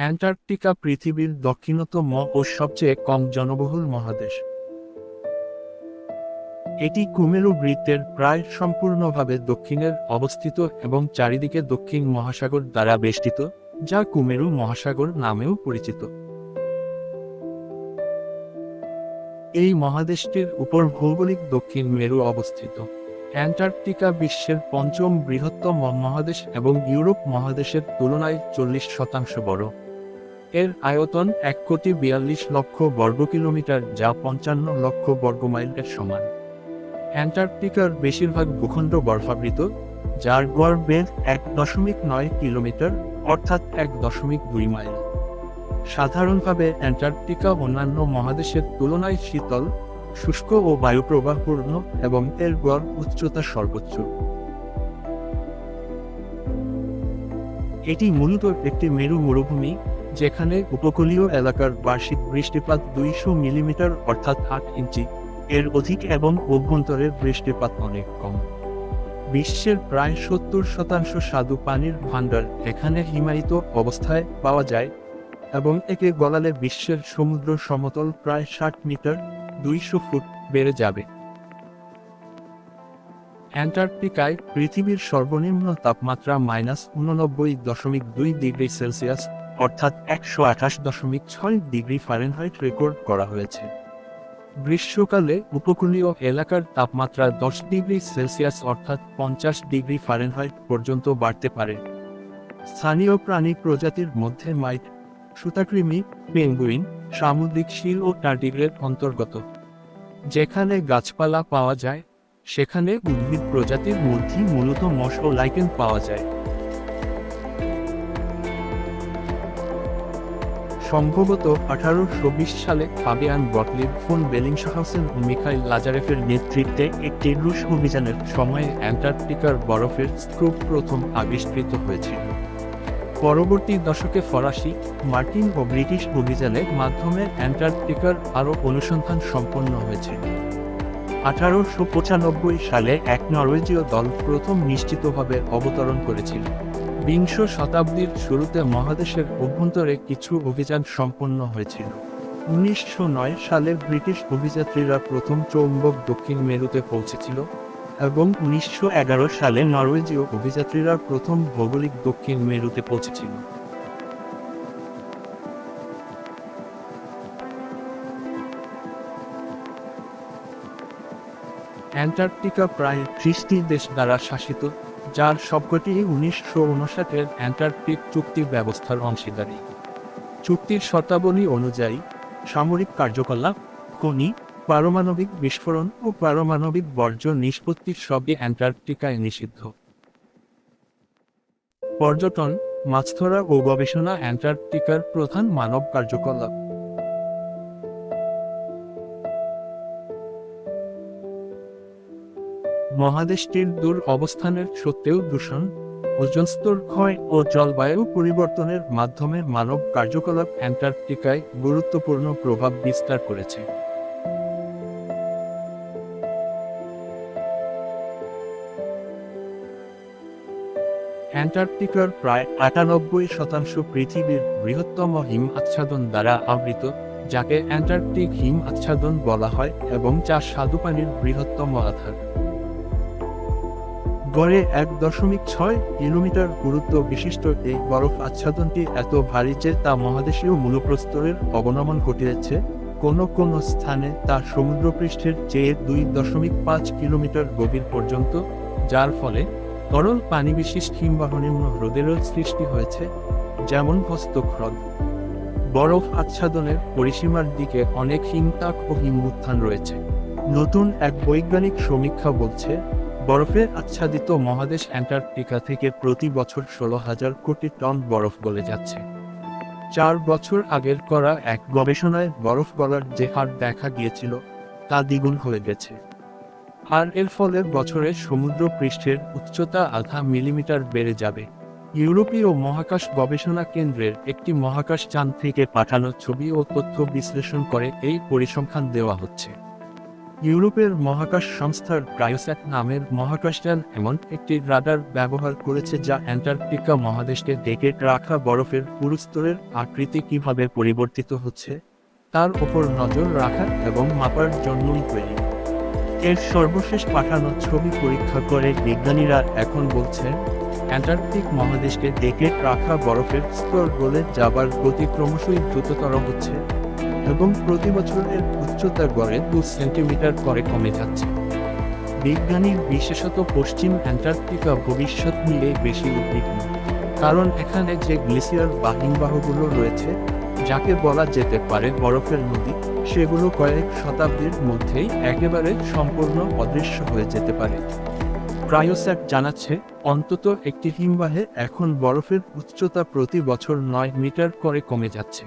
Antarctica পৃথিবীর দক্ষিণতম ও সবচেয়ে কম জনবহুল মহাদেশ। এটি কুমেরু বৃত্তের প্রায় সম্পূর্ণভাবে দক্ষিণের অবস্থিত এবং চারিদিকে দক্ষিণ মহাসাগর দ্বারা বেষ্টিত, যা কুমেরু মহাসাগর নামেও পরিচিত। এই মহাদেশটির উপর ভৌগোলিক দক্ষিণ মেরু অবস্থিত। অ্যান্টার্কটিকা বিশ্বের পঞ্চম বৃহত্তম মহাদেশ এবং ইউরোপ মহাদেশের তুলনায় চল্লিশ শতাংশ বড়। এর আয়তন এক কোটি বিয়াল্লিশ লক্ষ বর্গ কিলোমিটার, যা পঞ্চান্ন লক্ষ বর্গ মাইলের সমান। অ্যান্টার্কটিকার বেশিরভাগ ভূখণ্ড বরফাবৃত, যার গড় বেগ এক দশমিক নয় কিলোমিটার, অর্থাৎ এক দশমিক দুই মাইল। সাধারণভাবে অ্যান্টার্কটিকা অন্যান্য মহাদেশের তুলনায় শীতল, শুষ্ক ও বায়ুপ্রবাহপূর্ণ এবং এর গড় উচ্চতা সর্বোচ্চ। এটি মূলত একটি মেরু মরুভূমি যেখানে উপকূলীয় এলাকার বার্ষিক বৃষ্টিপাত দুইশো মিলিমিটার অর্থাৎ আট ইঞ্চি। এর অধিক এবং অভ্যন্তরের বৃষ্টিপাত অনেক কম। বিশ্বের প্রায় সত্তর শতাংশ স্বাদু পানির ভাণ্ডার এখানে হিমায়িত অবস্থায় পাওয়া যায় এবং একে গলালে বিশ্বের সমুদ্র সমতল প্রায় ষাট মিটার, দুইশো ফুট বেড়ে যাবে। অ্যান্টার্কটিকায় পৃথিবীর সর্বনিম্ন তাপমাত্রা মাইনাস উননব্বই দশমিক দুই ডিগ্রি সেলসিয়াস অর্থাৎ একশো আঠাশ দশমিক ছয় ডিগ্রি ফারেনহাইট রেকর্ড করা হয়েছে। গ্রীষ্মকালে উপকূলীয় এলাকার তাপমাত্রা দশ ডিগ্রি সেলসিয়াস অর্থাৎ পঞ্চাশ ডিগ্রি ফারেনহাইট পর্যন্ত বাড়তে পারে। স্থানীয় প্রাণী প্রজাতির মধ্যে মাইট, সুতাকৃমি, পেঙ্গুইন, সামুদ্রিক শিল ও টার্ডিগ্রেড অন্তর্গত। যেখানে গাছপালা পাওয়া যায়, সেখানে উদ্ভিদ প্রজাতির মধ্যে মূলত মশ ও লাইকেন পাওয়া যায়। সম্ভবত আঠারোশো বিশ সালে ফাবিয়ান বটলির ফোন বেলিংশহাউসেন ও মিখাইল লাজারেফের নেতৃত্বে একটি রুশ অভিযানের সময়ে অ্যান্টার্কটিকার বরফের স্তূপ প্রথম আবিষ্কৃত হয়েছিল পরবর্তী দশকে ফরাসি, মার্কিন ও ব্রিটিশ অভিযানের মাধ্যমে অ্যান্টার্কটিকার আরও অনুসন্ধান সম্পন্ন হয়েছে। আঠারোশো পঁচানব্বই সালে এক নরওয়েজীয় দল প্রথম নিশ্চিতভাবে অবতরণ করেছিল। বিংশ শতাব্দীর শুরুতে মহাদেশের অভ্যন্তরে কিছু অভিযান সম্পন্ন হয়েছিল। উনিশশো নয় সালে ব্রিটিশ অভিযাত্রীরা প্রথম চৌম্বক দক্ষিণ মেরুতে পৌঁছেছিল এবং উনিশশো এগারো সালে নরওয়েজীয় অভিযাত্রীরা প্রথম ভৌগোলিক দক্ষিণ মেরুতে পৌঁছেছিল। অ্যান্টার্কটিকা প্রায় ত্রিশটি দেশ দ্বারা শাসিত। যার সবকটি উনিশশো উনষাটের অ্যান্টার্কটিক চুক্তির ব্যবস্থার অংশীদারি। চুক্তির শর্তাবলী অনুযায়ী সামরিক কার্যকলাপ, খনি, পারমাণবিক বিস্ফোরণ ও পারমাণবিক বর্জ্য নিষ্পত্তির সবই অ্যান্টার্কটিকায় নিষিদ্ধ। পর্যটন, মাছ ধরা ও গবেষণা অ্যান্টার্কটিকার প্রধান মানব কার্যকলাপ। মহাদেশটির দূর অবস্থানের সত্ত্বেও দূষণ, ওজন স্তর ক্ষয় ও জলবায়ু পরিবর্তনের মাধ্যমে মানব কার্যকলাপ অ্যান্টার্কটিকায় গুরুত্বপূর্ণ প্রভাব বিস্তার করেছে। অ্যান্টার্কটিকার প্রায় আটানব্বই শতাংশ পৃথিবীর বৃহত্তম হিম আচ্ছাদন দ্বারা আবৃত, যাকে অ্যান্টার্কটিক হিম আচ্ছাদন বলা হয় এবং যা স্বাদুপানির বৃহত্তম আধার। গড়ে এক দশমিক ছয় কিলোমিটার গুরুত্ব বিশিষ্ট এই বরফ আচ্ছাদনটি এত ভারী যে তা মহাদেশীয় মূলপ্রস্তরের অবনমন ঘটিয়েছে। কোনো কোনো স্থানে তা সমুদ্রপৃষ্ঠের চেয়ে দুই দশমিক পাঁচ কিলোমিটার গভীর পর্যন্ত, যার ফলে তরল পানি বিশিষ্ট হিমবাহনিম্ন হ্রদেরও সৃষ্টি হয়েছে, যেমন হস্তক হ্রদ বরফ আচ্ছাদনের পরিসীমার দিকে অনেক হিমতাক ও হিমউত্থান রয়েছে। নতুন এক বৈজ্ঞানিক সমীক্ষা বলছে বরফে আচ্ছাদিত মহাদেশ অ্যান্টার্কটিকা থেকে প্রতি বছর ষোলো হাজার কোটি টন বরফ গলে যাচ্ছে। চার বছর আগের করা এক গবেষণায় বরফ গলার যে হার দেখা গিয়েছিল, তা দ্বিগুণ হয়ে গেছে। আর এর ফলে বছরে সমুদ্র পৃষ্ঠের উচ্চতা আধা মিলিমিটার বেড়ে যাবে। ইউরোপীয় মহাকাশ গবেষণা কেন্দ্রের একটি মহাকাশ যান থেকে পাঠানো ছবি ও তথ্য বিশ্লেষণ করে এই পরিসংখ্যান দেওয়া হচ্ছে। ইউরোপের মহাকাশ সংস্থার ক্রায়োস্যাট নামের মহাকাশযান এমন একটি রাডার ব্যবহার করেছে যা অ্যান্টার্কটিকা মহাদেশকে ডেকে রাখা বরফের পুরুস্তরের আকৃতি কীভাবে পরিবর্তিত হচ্ছে, তার উপর নজর রাখা এবং মাপার জন্যই তৈরি। এর সর্বশেষ পাঠানো ছবি পরীক্ষা করে বিজ্ঞানীরা এখন বলছেন, অ্যান্টার্কটিক মহাদেশকে ডেকে রাখা বরফের স্তর গলে যাবার গতি ক্রমশই দ্রুততর হচ্ছে। এবং প্রতি বছরের উচ্চতা গড়ে দু সেন্টিমিটার করে কমে যাচ্ছে। বিজ্ঞানী বিশেষত পশ্চিম অ্যান্টার্কটিকা ভবিষ্যৎ নিয়ে বেশি উদ্বিগ্ন, কারণ এখানে যে গ্লেসিয়ার বা হিমবাহগুলো রয়েছে, যাকে বলা যেতে পারে বরফের নদী, সেগুলো কয়েক শতাব্দীর মধ্যেই একেবারে সম্পূর্ণ অদৃশ্য হয়ে যেতে পারে। ক্রায়োস্যাট জানাচ্ছে, অন্তত একটি হিমবাহে এখন বরফের উচ্চতা প্রতি বছর নয় মিটার করে কমে যাচ্ছে।